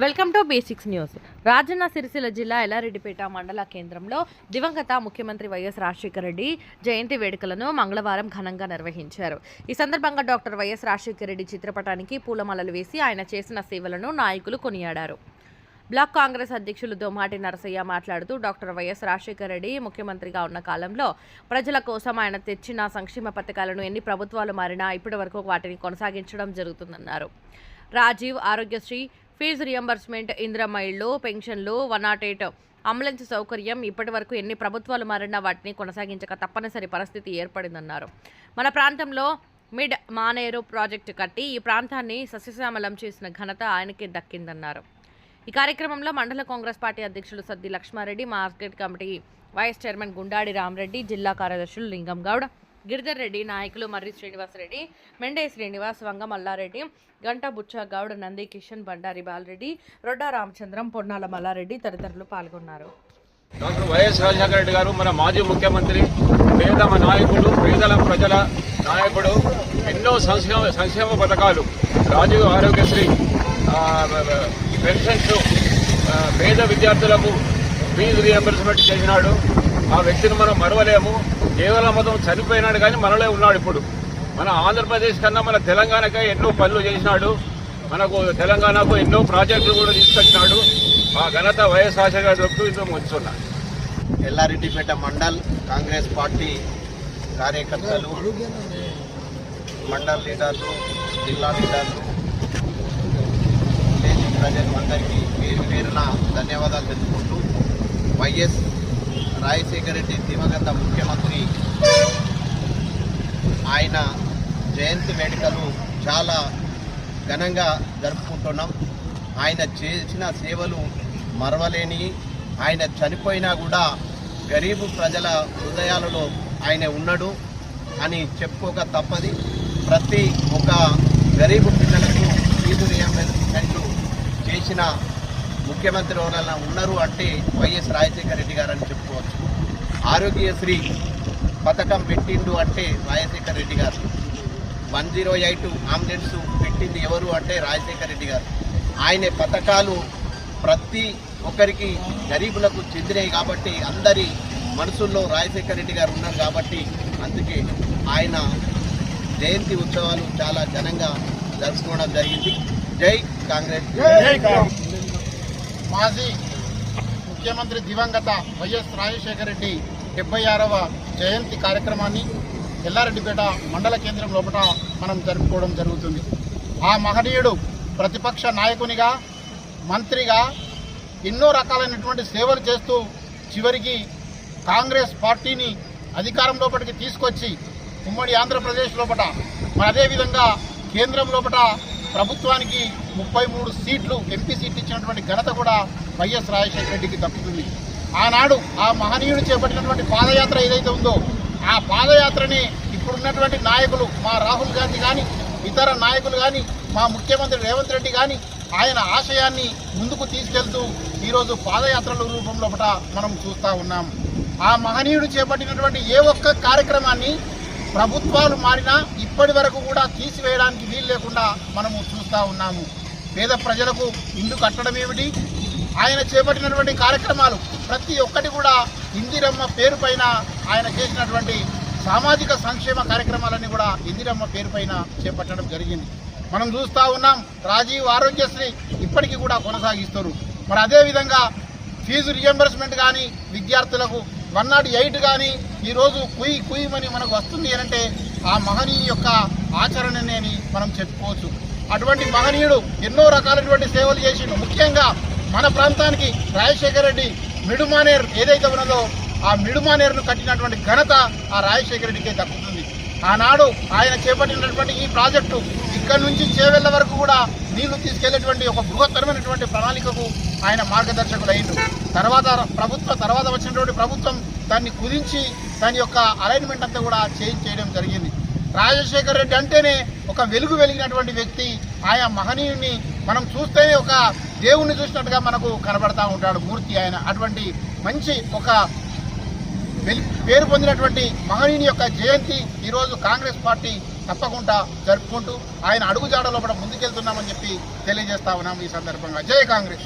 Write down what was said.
Welcome to basics news. Rajanna Sircilla జిల్లా ఎల్లారెడ్డిపేట మండల కేంద్రంలో దివంగత ముఖ్యమంత్రి వైఎస్ రాజశేఖర రెడ్డి జయంతి వేడుకలను మంగళవారం ఘనంగా నిర్వహించారు. ఈ సందర్భంగా డాక్టర్ వైఎస్ రాజశేఖర రెడ్డి చిత్రపటానికి పూలమాలలు వేసి ఆయన చేసిన సేవలను నాయకులు కొనియాడారు. బ్లాక్ కాంగ్రెస్ అధ్యక్షులు దోమాటి నరసయ్య మాట్లాడుతూ డాక్టర్ వైఎస్ రాజశేఖర రెడ్డి ముఖ్యమంత్రిగా ఉన్న కాలంలో ప్రజల కోసం ఆయన తెచ్చిన సంక్షేమ పథకాలను ఎన్ని ప్రభుత్వాలు మారినా ఇప్పటి వరకు వాటిని కొనసాగించడం జరుగుతుందన్నారు. రాజీవ్ ఆరోగ్యశ్రీ ఫీజు రియంబర్స్మెంట్ ఇందిరమ్మ ఇళ్ళు పెన్షన్లు వన్ నాట్ ఎయిట్ అంబులెన్స్ సౌకర్యం. ఇప్పటి వరకు ఎన్ని ప్రభుత్వాలు మారినా వాటిని కొనసాగించక తప్పనిసరి పరిస్థితి ఏర్పడిందన్నారు. మన ప్రాంతంలో మిడ్ మానేరు ప్రాజెక్టు కట్టి ఈ ప్రాంతాన్ని సస్యశ్యామలం చేసిన ఘనత ఆయనకే దక్కిందన్నారు. ఈ కార్యక్రమంలో మండల కాంగ్రెస్ పార్టీ అధ్యక్షులు Saddi Lakshmareddy market committee vice chairman Gundadi Ramareddy జిల్లా కార్యదర్శులు లింగం గౌడ్ గిరిధర్ రెడ్డి నాయకులు మర్రి శ్రీనివాసరెడ్డి మెండే శ్రీనివాస్ వంగ మల్లారెడ్డి గంటా బుచ్చ గౌడ్ నంది కిషన్ బండారి బాలరెడ్డి రొడ్డా రామచంద్రం పొన్నాల మల్లారెడ్డి తదితరులు పాల్గొన్నారు. డాక్టర్ వైఎస్ రాజశేఖర రెడ్డి గారు మన మాజీ ముఖ్యమంత్రి పేదమ నాయకుడు పేదల ప్రజల నాయకుడు ఎన్నో సంక్షేమ సంక్షేమ పథకాలు రాజీవ్ ఆరోగ్యశ్రీ పెన్షన్స్ పేద విద్యార్థులకు ఫీజు రీఎంబర్స్మెంట్ చేసినాడు. ఆ వ్యక్తిని మనం మరవలేము. కేవలం మతం చనిపోయినాడు కానీ మనలో ఉన్నాడు ఇప్పుడు. మన ఆంధ్రప్రదేశ్ కన్నా మన తెలంగాణకే ఎన్నో పనులు చేసినాడు. మనకు తెలంగాణకు ఎన్నో ప్రాజెక్టులు కూడా తీసుకొచ్చినాడు. ఆ ఘనత వైఎస్ రాజశేఖర గారు ఇంట్లో ఉంచున్నాడు ఎల్లారెడ్డిపేట మండల్ కాంగ్రెస్ పార్టీ కార్యకర్తలు మండల్ లీడర్లు జిల్లా లీడర్లు ప్రజలు అందరికీ పేరు పేరున ధన్యవాదాలు తెలుపుకుంటూ వైఎస్ రాజశేఖర రెడ్డి దివంగత ముఖ్యమంత్రి. ఆయన జయంతి వేడుకలు చాలా ఘనంగా జరుపుకుంటున్నాం. ఆయన చేసిన సేవలు మరవలేని ఆయన చనిపోయినా కూడా గరీబు ప్రజల హృదయాలలో ఆయన ఉన్నాడు అని చెప్పుకోక తప్పది. ప్రతి ఒక్క గరీబు పిల్లలకు ఫీజు రియంబర్స్మెంట్ చేసిన ముఖ్యమంత్రి ఎవరైనా ఉన్నారు అంటే వైఎస్ రాజశేఖర రెడ్డి గారు అని చెప్పుకోవచ్చు. ఆరోగ్యశ్రీ పథకం పెట్టిండు అంటే రాజశేఖర రెడ్డి గారు. వన్ జీరో ఎయిట్ అంబులెన్స్ పెట్టింది ఎవరు అంటే రాజశేఖర రెడ్డి గారు. ఆయన పథకాలు ప్రతి ఒక్కరికి గరీబులకు చెందినవి కాబట్టి అందరి మనసుల్లో రాజశేఖర రెడ్డి గారు ఉన్నారు కాబట్టి అందుకే ఆయన జయంతి ఉత్సవాలు చాలా ఘనంగా జరుపుకోవడం జరిగింది. జై కాంగ్రెస్. మాజీ ముఖ్యమంత్రి దివంగత వైఎస్ రాజశేఖర రెడ్డి డెబ్బై ఆరవ జయంతి కార్యక్రమాన్ని ఎల్లారెడ్డిపేట మండల కేంద్రం లోపల మనం జరుపుకోవడం జరుగుతుంది. ఆ మహనీయుడు ప్రతిపక్ష నాయకునిగా మంత్రిగా ఎన్నో రకాలైనటువంటి సేవలు చేస్తూ చివరికి కాంగ్రెస్ పార్టీని అధికారం లోపలికి తీసుకొచ్చి ఉమ్మడి ఆంధ్రప్రదేశ్ లోపల మరి అదేవిధంగా కేంద్రం లోపల ప్రభుత్వానికి ముప్పై మూడు సీట్లు ఎంపీ సీట్లు ఇచ్చినటువంటి ఘనత కూడా వైఎస్ రాజశేఖర రెడ్డికి దక్కుతుంది. ఆనాడు ఆ మహనీయుడు చేపట్టినటువంటి పాదయాత్ర ఏదైతే ఉందో ఆ పాదయాత్రని ఇప్పుడున్నటువంటి నాయకులు మా రాహుల్ గాంధీ కానీ ఇతర నాయకులు కానీ మా ముఖ్యమంత్రి రేవంత్ రెడ్డి కానీ ఆయన ఆశయాన్ని ముందుకు తీసుకెళ్తూ ఈరోజు పాదయాత్రల రూపంలో మనం చూస్తూ ఉన్నాం. ఆ మహనీయుడు చేపట్టినటువంటి ఏ ఒక్క కార్యక్రమాన్ని ప్రభుత్వాలు మారినా ఇప్పటి వరకు కూడా తీసివేయడానికి వీలు లేకుండా మనము చూస్తూ ఉన్నాము. పేద ప్రజలకు ఇల్లు కట్టడం ఏమిటి? ఆయన చేపట్టినటువంటి కార్యక్రమాలు ప్రతి ఒక్కటి కూడా ఇందిరమ్మ పేరు పైన ఆయన చేసినటువంటి సామాజిక సంక్షేమ కార్యక్రమాలన్నీ కూడా ఇందిరమ్మ పేరు పైన చేపట్టడం జరిగింది. మనం చూస్తూ ఉన్నాం రాజీవ్ ఆరోగ్యశ్రీ ఇప్పటికీ కూడా కొనసాగిస్తారు మరి అదేవిధంగా ఫీజు రియంబర్స్మెంట్ కానీ విద్యార్థులకు వన్ నాట్ ఎయిట్ కానీ ఈరోజు కుయి కుయ్యమని మనకు వస్తుంది అంటే ఆ మహనీయుని యొక్క ఆచరణనే అని మనం చెప్పుకోవచ్చు. అటువంటి మహనీయుడు ఎన్నో రకాలైనటువంటి సేవలు చేసిండు. ముఖ్యంగా మన ప్రాంతానికి రాజశేఖర రెడ్డి మిడుమానేర్ ఏదైతే ఉన్నదో ఆ మిడుమానేరును కట్టినటువంటి ఘనత ఆ రాజశేఖర రెడ్డికే దక్కుతుంది. ఆనాడు ఆయన చేపట్టినటువంటి ఈ ప్రాజెక్టు ఇక్కడ నుంచి చేవెళ్ళ వరకు కూడా నీళ్ళు తీసుకెళ్ళేటువంటి ఒక బృహత్తరమైనటువంటి ప్రణాళికకు ఆయన మార్గదర్శకుడు తర్వాత ప్రభుత్వ తర్వాత వచ్చినటువంటి ప్రభుత్వం దాన్ని కుదించి దాని యొక్క అలైన్మెంట్ అంతా కూడా చేంజ్ చేయడం జరిగింది. రాజశేఖర్ రెడ్డి అంటేనే ఒక వెలుగు వెలిగినటువంటి వ్యక్తి. ఆయా మహనీయుని మనం చూస్తేనే ఒక దేవుణ్ణి చూసినట్టుగా మనకు కనబడతా ఉంటాడు మూర్తి ఆయన. అటువంటి మంచి ఒక పేరు పొందినటువంటి మహనీయుని యొక్క జయంతి ఈరోజు కాంగ్రెస్ పార్టీ తప్పకుండా జరుపుకుంటూ ఆయన అడుగుజాడలో కూడా ముందుకెళ్తున్నామని చెప్పి తెలియజేస్తా ఉన్నాం ఈ సందర్భంగా. జై కాంగ్రెస్.